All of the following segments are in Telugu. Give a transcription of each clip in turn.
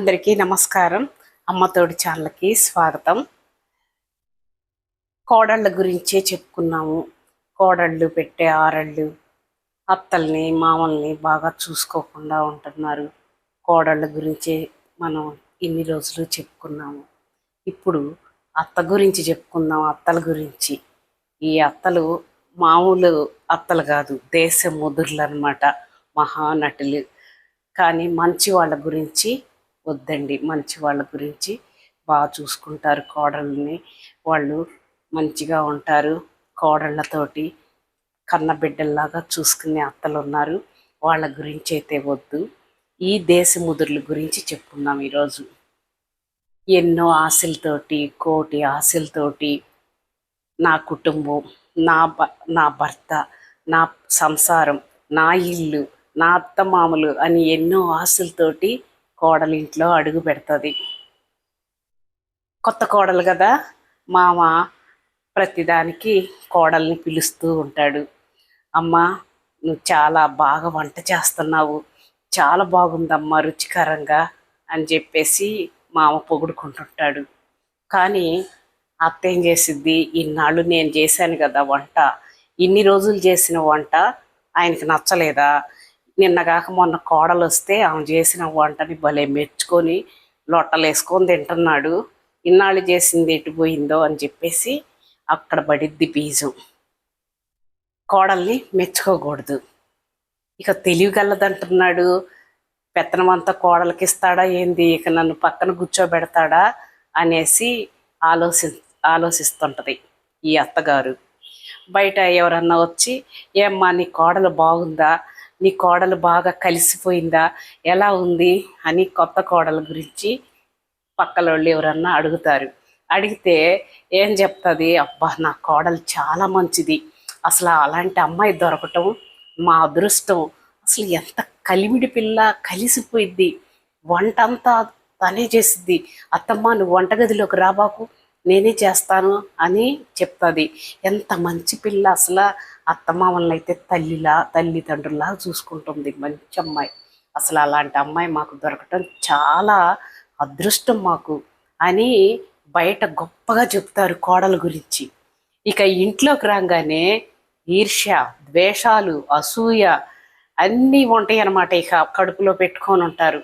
అందరికీ నమస్కారం. అమ్మతోడి ఛానల్కి స్వాగతం. కోడళ్ళ గురించే చెప్పుకున్నాము. కోడళ్ళు పెట్టే ఆరళ్ళు అత్తల్ని మామల్ని బాగా చూసుకోకుండా ఉంటున్నారు. కోడళ్ళ గురించే మనం ఇన్ని రోజులు చెప్పుకున్నాము. ఇప్పుడు అత్త గురించి చెప్పుకుందాం అత్తల గురించి. ఈ అత్తలు మామూలు అత్తలు కాదు దేశ ముదుర్లు అనమాట మహానటులు. కానీ మంచి వాళ్ళ గురించి వద్దండి. మంచి వాళ్ళ గురించి బాగా చూసుకుంటారు కోడళ్ళని వాళ్ళు మంచిగా ఉంటారు. కోడళ్ళతోటి కన్న బిడ్డల్లాగా చూసుకునే అత్తలు ఉన్నారు వాళ్ళ గురించి అయితే వద్దు. ఈ దేశముదుర్ల గురించి చెప్పుకుందాం ఈరోజు. ఎన్నో ఆశలతోటి కోటి ఆశలతోటి నా కుటుంబం నా భ నా భర్త నా సంసారం నా ఇల్లు నా అత్తమామలు అని ఎన్నో ఆశలతోటి కోడలింట్లో అడుగు పెడుతుంది. కొత్త కోడలు కదా మామ ప్రతిదానికి కోడల్ని పిలుస్తూ ఉంటాడు. అమ్మ నువ్వు చాలా బాగా వంట చేస్తున్నావు. చాలా బాగుందమ్మా రుచికరంగా అని చెప్పేసి మామ పొగుడుకుంటుంటాడు. కానీ అత్త ఏం చేసిద్ది? ఇన్నాళ్ళు నేను చేశాను కదా వంట. ఇన్ని రోజులు చేసిన వంట ఆయనకి నచ్చలేదా? నిన్నగాక మొన్న కోడలు వస్తే ఆమె చేసిన వంటని భలే మెచ్చుకొని లొట్టలు వేసుకొని తింటున్నాడు. ఇన్నాళ్ళు చేసింది ఎటు పోయిందో అని చెప్పేసి అక్కడ పడిద్ది బీజం. కోడల్ని మెచ్చుకోకూడదు. ఇక తెలివిగలదంటున్నాడు. పెత్తనమంతా కోడలకి ఇస్తాడా ఏంది? ఇక నన్ను పక్కన కూర్చోబెడతాడా అనేసి ఆలోచి ఆలోచిస్తుంటది ఈ అత్తగారు. బయట ఎవరన్నా వచ్చి ఏమ్మా నీ కోడలు బాగుందా? నీ కోడలు బాగా కలిసిపోయిందా? ఎలా ఉంది? అని కొత్త కోడల గురించి పక్కలోళ్ళు ఎవరన్నా అడుగుతారు. అడిగితే ఏం చెప్తుంది? అబ్బా నా కోడలు చాలా మంచిది. అసలు అలాంటి అమ్మాయి దొరకటం మా అదృష్టం. అసలు ఎంత కలిమిడి పిల్ల కలిసిపోయిద్ది. వంట అంతా తనే చేసిద్ది. అత్తమ్మ నువ్వు వంటగదిలోకి రాబాకు నేనే చేస్తాను అని చెప్తుంది. ఎంత మంచి పిల్ల అసలు అత్తమామల్ని అయితే తల్లిలా తల్లిదండ్రులా చూసుకుంటుంది మంచి అమ్మాయి. అసలు అలాంటి అమ్మాయి మాకు దొరకటం చాలా అదృష్టం మాకు అని బయట గొప్పగా చెప్తారు కోడల గురించి. ఇక ఇంట్లోకి రాగానే ఈర్ష్య ద్వేషాలు అసూయ అన్నీ ఉంటాయి అన్నమాట ఇక కడుపులో పెట్టుకొని ఉంటారు.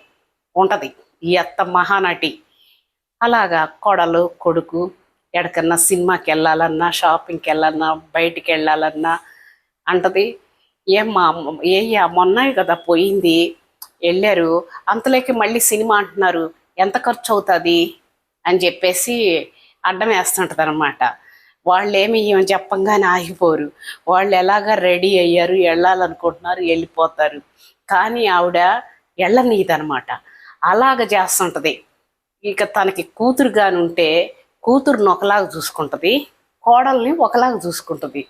ఉంటుంది. ఈ అత్త మహానటి అలాగా కొడలు కొడుకు ఎక్కడికన్నా సినిమాకి వెళ్ళాలన్నా షాపింగ్కి వెళ్ళాలన్నా బయటికి వెళ్ళాలన్నా అంటది. ఏమ్మా ఏయ్యా మొన్న కదా పోయింది వెళ్ళారు. అంతలోకి మళ్ళీ సినిమా అంటున్నారు ఎంత ఖర్చు అవుతుంది అని చెప్పేసి అడ్డం వేస్తుంటది అనమాట వాళ్ళు ఏమి చెప్పంగానే ఆగిపోరు. వాళ్ళు ఎలాగా రెడీ అయ్యారు వెళ్ళాలనుకుంటున్నారు వెళ్ళిపోతారు. కానీ ఆవిడ వెళ్ళనీదనమాట అలాగ చేస్తుంటది. ఇక తనకి కూతురు ఉంటే కూతురుని ఒకలాగా చూసుకుంటుంది కోడల్ని ఒకలాగా చూసుకుంటుంది.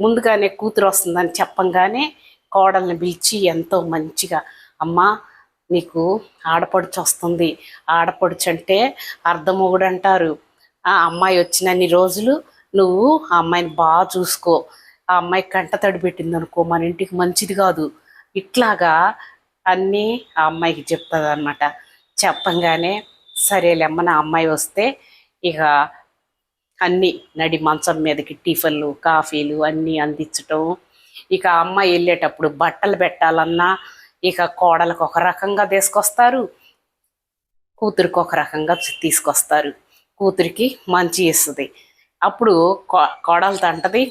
ముందుగానే కూతురు వస్తుందని చెప్పంగానే కోడల్ని పిలిచి ఎంతో మంచిగా అమ్మా నీకు ఆడపడుచు వస్తుంది. ఆడపడుచు అంటే అర్ధమొగుడు అంటారు. ఆ అమ్మాయి వచ్చినన్ని రోజులు నువ్వు ఆ అమ్మాయిని బాగా చూసుకో. ఆ అమ్మాయి కంట తడి పెట్టింది అనుకో మన ఇంటికి మంచిది కాదు. ఇట్లాగా అన్నీ ఆ అమ్మాయికి చెప్తుంది అనమాట చెప్పంగానే సరేలేమ్మ నా అమ్మాయి వస్తే ఇక అన్నీ నడి మంచం మీదకి టిఫిన్లు కాఫీలు అన్నీ అందించటం. ఇక అమ్మాయి వెళ్ళేటప్పుడు బట్టలు పెట్టాలన్నా ఇక కోడలకు ఒక రకంగా తీసుకొస్తారు. కూతురికి ఒక రకంగా తీసుకొస్తారు. కూతురికి మంచి ఇస్తుంది. అప్పుడు కో కోడలతో అంటది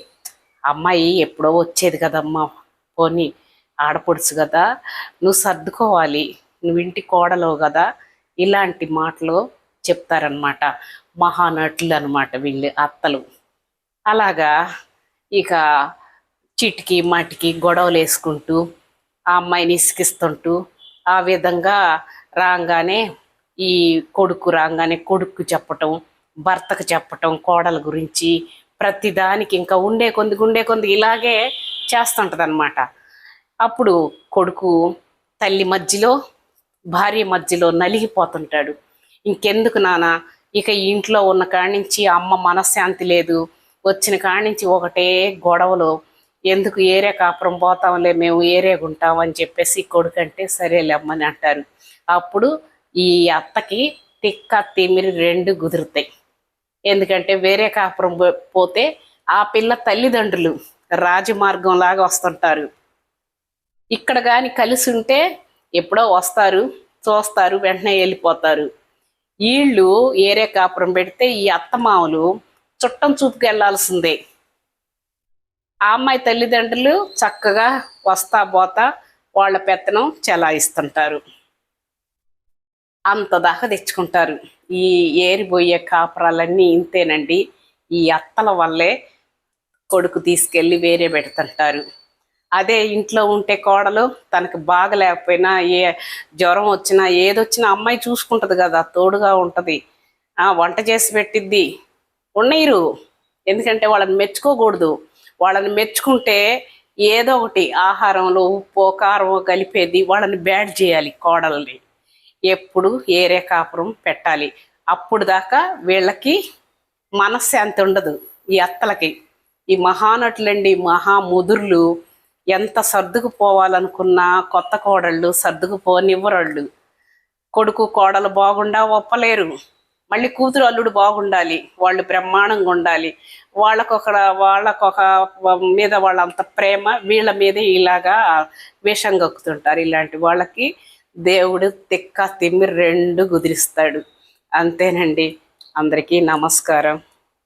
అమ్మాయి ఎప్పుడో వచ్చేది కదమ్మా పోనీ ఆడపడుచు కదా నువ్వు సర్దుకోవాలి. నువ్వు ఇంటి కోడలో కదా ఇలాంటి మాటలు చెప్తారనమాట మహానటులు అనమాట వీళ్ళు అత్తలు. అలాగా ఇక చిటికి మాటికి గొడవలు వేసుకుంటూ ఆ అమ్మాయిని ఇసుకిస్తుంటూ ఆ విధంగా రాగానే ఈ కొడుకు రాగానే కొడుకు చెప్పటం భర్తకు చెప్పటం కోడల గురించి ప్రతిదానికి ఇంకా ఉండే కొంది ఉండే కొంది ఇలాగే చేస్తుంటుంది అప్పుడు కొడుకు తల్లి మధ్యలో భార్య మధ్యలో నలిగిపోతుంటాడు. ఇంకెందుకు నాన్న ఇక ఇంట్లో ఉన్న కాడి నుంచి అమ్మ మనశ్శాంతి లేదు. వచ్చిన కాడి నుంచి ఒకటే గొడవలు. ఎందుకు ఏరే కాపురం పోతాంలే మేము ఏరే ఉంటాం అని చెప్పేసి కొడుకంటే సరేలే అమ్మని అంటారు. అప్పుడు ఈ అత్తకి తిక్క తిమిరి రెండు కుదురుతాయి. ఎందుకంటే వేరే కాపురం పో- పోతే ఆ పిల్ల తల్లిదండ్రులు రాజమార్గం లాగా వస్తుంటారు. ఇక్కడ కానీ కలిసి ఉంటే ఎప్పుడో వస్తారు చూస్తారు వెంటనే వెళ్ళిపోతారు. వీళ్ళు ఏరే కాపురం పెడితే ఈ అత్తమామలు చుట్టం చూపుకెళ్ళాల్సిందే ఆ అమ్మాయి తల్లిదండ్రులు చక్కగా వస్తా పోతా వాళ్ళ పెత్తనం చెలాయిస్తుంటారు. అంత దాకా తెచ్చుకుంటారు. ఈ ఏరిపోయే కాపురాలన్నీ ఇంతేనండి. ఈ అత్తల వల్లే కొడుకు తీసుకెళ్ళి వేరే పెడుతుంటారు. అదే ఇంట్లో ఉంటే కోడలు తనకు బాగలేకపోయినా ఏ జ్వరం వచ్చినా ఏదొచ్చినా అమ్మాయి చూసుకుంటుంది కదా తోడుగా ఉంటుంది. ఆ, వంట చేసి పెట్టిద్ది. ఉన్నీరు ఎందుకంటే వాళ్ళని మెచ్చుకోకూడదు. వాళ్ళని మెచ్చుకుంటే ఏదో ఒకటి ఆహారంలో ఉప్పు కారం కలిపేది వాళ్ళని బ్యాడ్ చేయాలి కోడల్ని. ఎప్పుడు ఏరే కాపురం పెట్టాలి. అప్పుడు దాకా వీళ్ళకి మనశ్శాంతి ఉండదు. ఈ అత్తలకి. ఈ మహానటులండి మహాముదుర్లు ఎంత సర్దుకుపోవాలనుకున్నా కొత్త కోడళ్ళు సర్దుకుపోనివ్వరళ్ళు. కొడుకు కోడలు బాగుండా ఒప్పలేరు. మళ్ళీ కూతురు అల్లుడు బాగుండాలి. వాళ్ళు బ్రహ్మాండంగా ఉండాలి. వాళ్ళకొక వాళ్ళకొక మీద వాళ్ళంత ప్రేమ వీళ్ళ మీద ఇలాగా వేషం కక్కుతుంటారు. ఇలాంటి వాళ్ళకి దేవుడు తిక్క తిమ్మి రెండు కుదిరిస్తాడు అంతేనండి. అందరికీ నమస్కారం.